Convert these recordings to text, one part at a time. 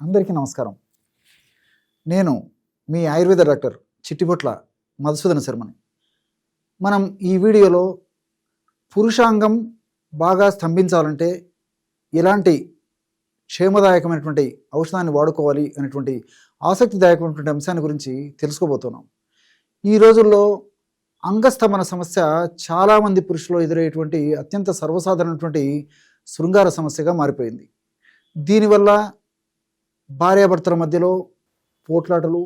అందరికీ నమస్కారం. నేను మీ ఆయుర్వేద డాక్టర్ చిట్టిబొట్ల మధుసూదన శర్మని. మనం ఈ వీడియోలో పురుషాంగం బాగా స్తంభించాలంటే ఎలాంటి క్షేమదాయకమైనటువంటి ఔషధాన్ని వాడుకోవాలి అనేటువంటి ఆసక్తిదాయకమైనటువంటి అంశాన్ని గురించి తెలుసుకోబోతున్నాం. ఈ రోజుల్లో అంగస్తంభన సమస్య చాలామంది పురుషులు ఎదురయ్యేటువంటి అత్యంత సర్వసాధారణటువంటి శృంగార సమస్యగా మారిపోయింది. దీనివల్ల భార్యాభర్తల మధ్యలో పోట్లాటలు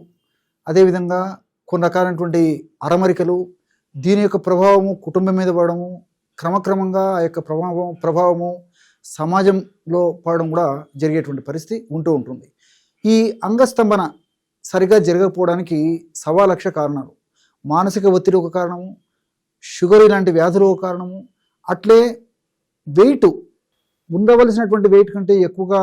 అదేవిధంగా కొన్ని రకాలైనటువంటి అరమరికలు దీని యొక్క ప్రభావము కుటుంబం మీద పడడము క్రమక్రమంగా ఆ యొక్క ప్రభావం ప్రభావము సమాజంలో పడడం కూడా జరిగేటువంటి పరిస్థితి ఉంటూ ఉంటుంది. ఈ అంగస్తంభన సరిగా జరగకపోవడానికి సవా లక్ష కారణాలు. మానసిక ఒత్తిడి ఒక కారణము షుగర్ ఇలాంటి వ్యాధులు ఒక కారణము అట్లే వెయిట్ ఉండవలసినటువంటి వెయిట్ కంటే ఎక్కువగా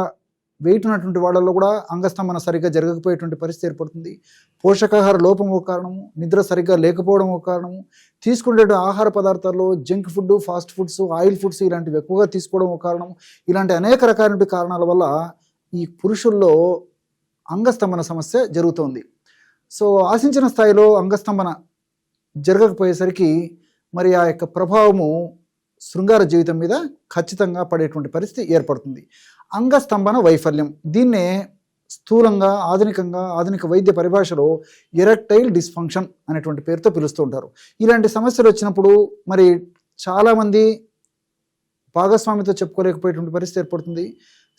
వెయిట్ ఉన్నటువంటి వాళ్ళలో కూడా అంగస్తంభన సరిగ్గా జరగకపోయేటువంటి పరిస్థితి ఏర్పడుతుంది. పోషకాహార లోపం ఒక కారణము నిద్ర సరిగ్గా లేకపోవడం ఒక కారణము తీసుకునే ఆహార పదార్థాల్లో junk food fast foods oil foods ఇలాంటివి ఎక్కువగా తీసుకోవడం ఒక కారణం ఇలాంటి అనేక రకాలైన కారణాల వల్ల ఈ పురుషుల్లో అంగస్తంభన సమస్య జరుగుతోంది. సో ఆశించిన స్థాయిలో అంగస్తంభన జరగకపోయేసరికి మరి ఆ యొక్క ప్రభావము శృంగార జీవితం మీద ఖచ్చితంగా పడేటువంటి పరిస్థితి ఏర్పడుతుంది. అంగస్తంభన వైఫల్యం. దీన్నే స్థూలంగా ఆధునికంగా ఆధునిక వైద్య పరిభాషలో ఎరక్టైల్ డిస్ఫంక్షన్ అనేటువంటి పేరుతో పిలుస్తూ ఉంటారు. ఇలాంటి సమస్యలు వచ్చినప్పుడు మరి చాలామంది భాగస్వామితో చెప్పుకోలేకపోయేటువంటి పరిస్థితి ఏర్పడుతుంది.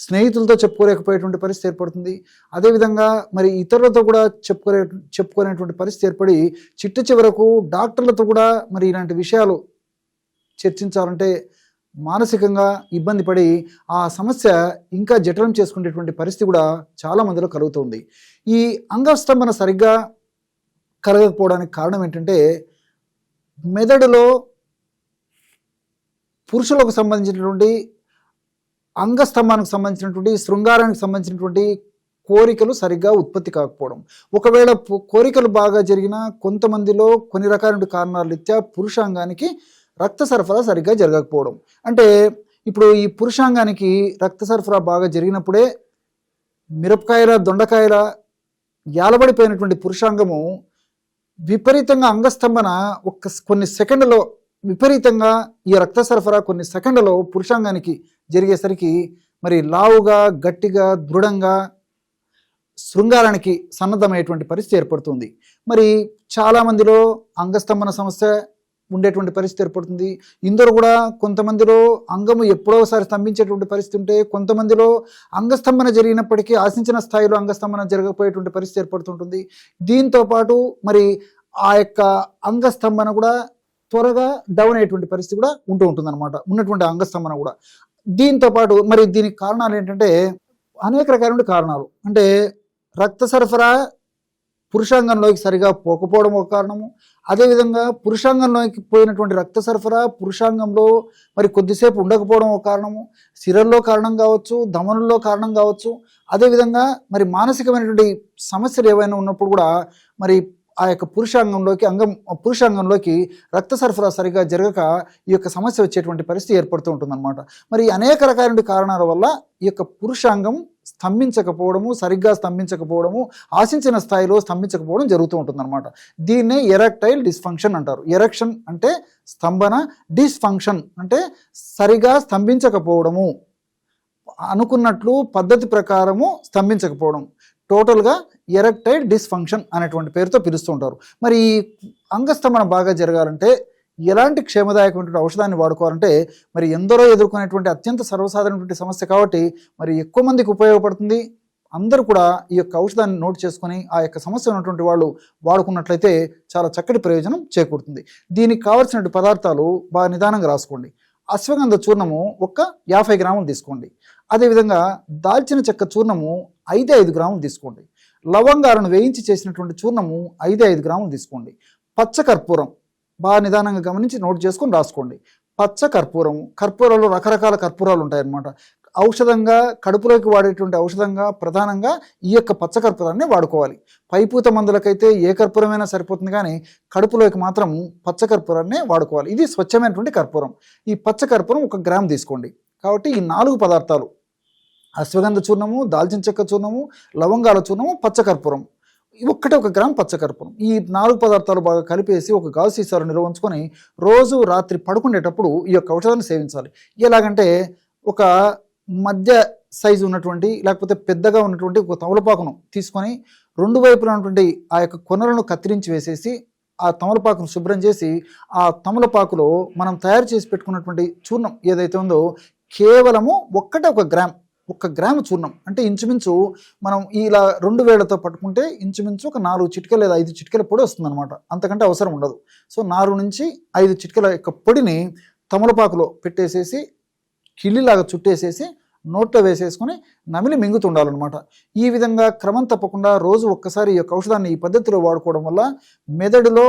స్నేహితులతో చెప్పుకోలేకపోయేటువంటి పరిస్థితి ఏర్పడుతుంది. అదేవిధంగా మరి ఇతరులతో కూడా చెప్పుకోలే చెప్పుకునేటువంటి పరిస్థితి ఏర్పడి చిట్ట చివరకు డాక్టర్లతో కూడా మరి ఇలాంటి విషయాలు చర్చించాలంటే మానసికంగా ఇబ్బంది పడి ఆ సమస్య ఇంకా జఠరం చేసుకునేటువంటి పరిస్థితి కూడా చాలా మందిలో కలుగుతుంది. ఈ అంగస్తంభన సరిగ్గా కలగకపోవడానికి కారణం ఏంటంటే మెదడులో పురుషులకు సంబంధించినటువంటి అంగస్తంభానికి సంబంధించినటువంటి శృంగారానికి సంబంధించినటువంటి కోరికలు సరిగ్గా ఉత్పత్తి కాకపోవడం. ఒకవేళ కోరికలు బాగా జరిగినా కొంతమందిలో కొన్ని రకాల కారణాలు రీత్యా పురుషాంగానికి రక్త సరఫరా సరిగ్గా జరగకపోవడం. అంటే ఇప్పుడు ఈ పురుషాంగానికి రక్త సరఫరా బాగా జరిగినప్పుడే మిరపకాయల దొండకాయల యాలబడిపోయినటువంటి పురుషాంగము విపరీతంగా అంగస్తంభన ఒక కొన్ని సెకండ్లో విపరీతంగా ఈ రక్త సరఫరా కొన్ని సెకండ్లలో పురుషాంగానికి జరిగేసరికి మరి లావుగా గట్టిగా దృఢంగా శృంగారానికి సన్నద్ధమయ్యేటువంటి పరిస్థితి ఏర్పడుతుంది. మరి చాలామందిలో అంగస్తంభన సమస్య ఉండేటువంటి పరిస్థితి ఏర్పడుతుంది. ఇందరూ కూడా కొంతమందిలో అంగము ఎప్పుడో ఒకసారి స్తంభించేటువంటి పరిస్థితి ఉంటే కొంతమందిలో అంగస్తంభన జరిగినప్పటికీ ఆశించిన స్థాయిలో అంగస్తంభన జరగకపోయేటువంటి పరిస్థితి ఏర్పడుతుంటుంది. దీంతో పాటు మరి ఆ యొక్క అంగస్తంభన కూడా త్వరగా డౌన్ అయ్యేటువంటి పరిస్థితి కూడా ఉంటూ ఉంటుంది అనమాట ఉన్నటువంటి అంగస్తంభన కూడా. దీంతో పాటు మరి దీనికి కారణాలు ఏంటంటే అనేక రకాలైన కారణాలు. అంటే రక్త సరఫరా పురుషాంగంలోకి సరిగా పోకపోవడం ఒక కారణము. అదేవిధంగా పురుషాంగంలోకి పోయినటువంటి రక్త సరఫరా పురుషాంగంలో మరి కొద్దిసేపు ఉండకపోవడం ఒక కారణము సిరల్లో కారణం కావచ్చు ధమనుల్లో కారణం కావచ్చు అదేవిధంగా మరి మానసికమైనటువంటి సమస్యలు ఏవైనా ఉన్నప్పుడు కూడా మరి ఆ యొక్క పురుషాంగంలోకి అంగం పురుషాంగంలోకి రక్త సరఫరా సరిగా జరగక ఈ యొక్క సమస్య వచ్చేటువంటి పరిస్థితి ఏర్పడుతూ ఉంటుందన్నమాట. మరి అనేక రకాలైన కారణాల వల్ల ఈ యొక్క పురుషాంగం స్తంభించకపోవడము సరిగ్గా స్తంభించకపోవడము ఆశించిన స్థాయిలో స్తంభించకపోవడం జరుగుతూ ఉంటుందన్నమాట. దీన్నే ఎరెక్టైల్ డిస్ఫంక్షన్ అంటారు. ఎరెక్షన్ అంటే స్తంభన డిస్ఫంక్షన్ అంటే సరిగా స్తంభించకపోవడము. అనుకున్నట్లు పద్ధతి ప్రకారము స్తంభించకపోవడం. టోటల్గా ఎరెక్టైల్ డిస్ఫంక్షన్ అనేటువంటి పేరుతో పిలుస్తుంటారు మరి ఈ అంగస్తంభన బాగా జరగాలంటే ఎలాంటి క్షేమదాయకమైనటువంటి ఔషధాన్ని వాడుకోవాలంటే మరి ఎందరో ఎదుర్కొనేటువంటి అత్యంత సర్వసాధారణటువంటి సమస్య కాబట్టి మరి ఎక్కువ మందికి ఉపయోగపడుతుంది. అందరూ కూడా ఈ యొక్క ఔషధాన్ని నోట్ చేసుకొని ఆ యొక్క సమస్య ఉన్నటువంటి వాళ్ళు వాడుకున్నట్లయితే చాలా చక్కటి ప్రయోజనం చేకూరుతుంది. దీనికి కావలసినటువంటి పదార్థాలు బాగా నిదానంగా రాసుకోండి. అశ్వగంధ చూర్ణము ఒక యాభై గ్రాములు తీసుకోండి. అదేవిధంగా దాల్చిన చెక్క చూర్ణము ఐదే ఐదు గ్రాములు తీసుకోండి. లవంగాలను వేయించి చేసినటువంటి చూర్ణము ఐదే ఐదు గ్రాములు తీసుకోండి. పచ్చకర్పూరం బాగా నిదానంగా గమనించి నోట్ చేసుకొని రాసుకోండి. పచ్చ కర్పూరం కర్పూరంలో రకరకాల కర్పూరాలు ఉంటాయన్నమాట. ఔషధంగా కడుపులోకి వాడేటువంటి ఔషధంగా ప్రధానంగా ఈ యొక్క పచ్చ కర్పూరాన్ని వాడుకోవాలి. పైపూత మందులకైతే ఏ కర్పూరమైనా సరిపోతుంది కానీ కడుపులోకి మాత్రం పచ్చ కర్పూరాన్ని వాడుకోవాలి. ఇది స్వచ్ఛమైనటువంటి కర్పూరం. ఈ పచ్చ కర్పూరం ఒక గ్రామ్ తీసుకోండి. కాబట్టి ఈ నాలుగు పదార్థాలు. అశ్వగంధ చూర్ణము దాల్చిన చెక్క చూర్ణము లవంగాల చూర్ణము పచ్చకర్పూరం కర్పూరం. ఒక్కటే ఒక గ్రామ్ పచ్చకర్పూరం. ఈ నాలుగు పదార్థాలు బాగా కలిపేసి ఒక గాజు సీసాలో నిల్వ ఉంచుకొని రోజు రాత్రి పడుకునేటప్పుడు ఈ యొక్క ఔషధాన్ని సేవించాలి. ఎలాగంటే ఒక మధ్య సైజు ఉన్నటువంటి లేకపోతే పెద్దగా ఉన్నటువంటి ఒక తమలపాకును తీసుకొని రెండు వైపులా ఉన్నటువంటి ఆ యొక్క కొనలను కత్తిరించి వేసేసి ఆ తమలపాకును శుభ్రం చేసి ఆ తమలపాకులో మనం తయారు చేసి పెట్టుకున్నటువంటి చూర్ణం ఏదైతే ఉందో కేవలము ఒక్కటే ఒక గ్రామ్ ఒక గ్రాము చూర్ణం. అంటే ఇంచుమించు మనం ఇలా రెండు వేళ్ళతో పట్టుకుంటే ఇంచుమించు ఒక నాలుగు చిటికలు లేదా ఐదు చిటికల పొడి వస్తుందన్నమాట. అంతకంటే అవసరం ఉండదు. సో నాలుగు నుంచి ఐదు చిటికల యొక్క పొడిని తమలపాకులో పెట్టేసేసి కిల్లిలాగా చుట్టేసేసి నోట్లో వేసేసుకొని నమిలి మింగుతుండాలన్నమాట ఈ విధంగా క్రమం తప్పకుండా రోజు ఒక్కసారి ఈ యొక్క ఔషధాన్ని ఈ పద్ధతిలో వాడుకోవడం వల్ల మెదడులో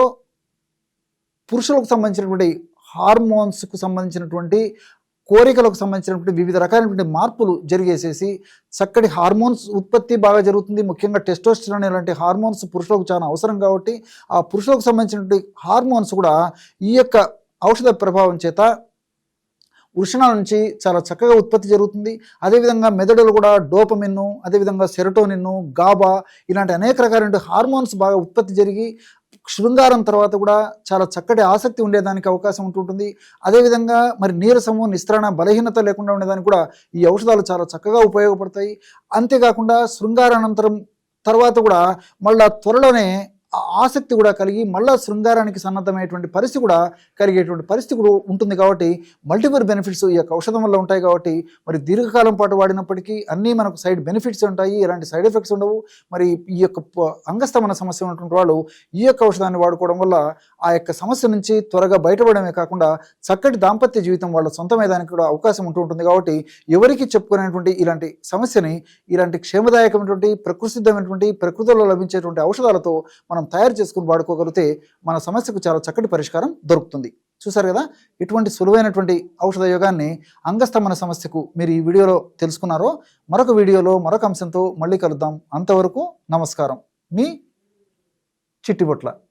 పురుషులకు సంబంధించినటువంటి హార్మోన్స్కు సంబంధించినటువంటి కోరికలకు సంబంధించినటువంటి వివిధ రకాలైనటువంటి మార్పులు జరిగేసేసి చక్కటి హార్మోన్స్ ఉత్పత్తి బాగా జరుగుతుంది. ముఖ్యంగా టెస్టోస్టిరాన్ ఇలాంటి హార్మోన్స్ పురుషులకు చాలా అవసరం కాబట్టి ఆ పురుషులకు సంబంధించినటువంటి హార్మోన్స్ కూడా ఈ యొక్క ఔషధ ప్రభావం చేత వృషణాల నుంచి చాలా చక్కగా ఉత్పత్తి జరుగుతుంది. అదేవిధంగా మెదడులు కూడా డోపమిన్ను అదేవిధంగా సెరటోనిన్ను గాబా ఇలాంటి అనేక రకాలైన హార్మోన్స్ బాగా ఉత్పత్తి జరిగి శృంగారం తర్వాత కూడా చాలా చక్కటి ఆసక్తి ఉండేదానికి అవకాశం ఉంటుంటుంది. అదేవిధంగా మరి నీరసము నిస్త్రణ బలహీనత లేకుండా ఉండేదానికి కూడా ఈ ఔషధాలు చాలా చక్కగా ఉపయోగపడతాయి. అంతేకాకుండా శృంగారానంతరం తర్వాత కూడా మళ్ళా త్వరలోనే ఆసక్తి కూడా కలిగి మళ్ళా శృంగారానికి సన్నద్ధమైనటువంటి పరిస్థితి కూడా కలిగేటువంటి పరిస్థితి కూడా ఉంటుంది కాబట్టి మల్టిపుల్ బెనిఫిట్స్ ఈ యొక్క ఔషధం వల్ల ఉంటాయి కాబట్టి మరి దీర్ఘకాలం పాటు వాడినప్పటికీ అన్నీ మనకు సైడ్ బెనిఫిట్స్ ఉంటాయి ఎలాంటి సైడ్ ఎఫెక్ట్స్ ఉండవు. మరి ఈ యొక్క ప- అంగస్తమన సమస్య ఉన్నటువంటి వాళ్ళు ఈ యొక్క ఔషధాన్ని వాడుకోవడం వల్ల ఆ యొక్క సమస్య నుంచి త్వరగా బయటపడమే కాకుండా చక్కటి దాంపత్య జీవితం వాళ్ళ సొంతమేదానికి కూడా అవకాశం ఉంటూ ఉంటుంది కాబట్టి ఎవరికి చెప్పుకునేటువంటి ఇలాంటి సమస్యని ఇలాంటి క్షేమదాయకమైనటువంటి ప్రకృతిసిద్ధమైనటువంటి ప్రకృతిలో లభించేటువంటి ఔషధాలతో మనం తయారు చేసుకుని వాడుకోగలిగితే మన సమస్యకు చాలా చక్కటి పరిష్కారం దొరుకుతుంది. చూసారు కదా? ఇటువంటి సులువైనటువంటి ఔషధ యోగాన్ని అంగస్తమన సమస్యకు మీరు ఈ వీడియోలో తెలుసుకున్నారో మరొక వీడియోలో మరొక అంశంతో మళ్ళీ కలుద్దాం. అంతవరకు నమస్కారం. మీ చిట్టిబొట్ల.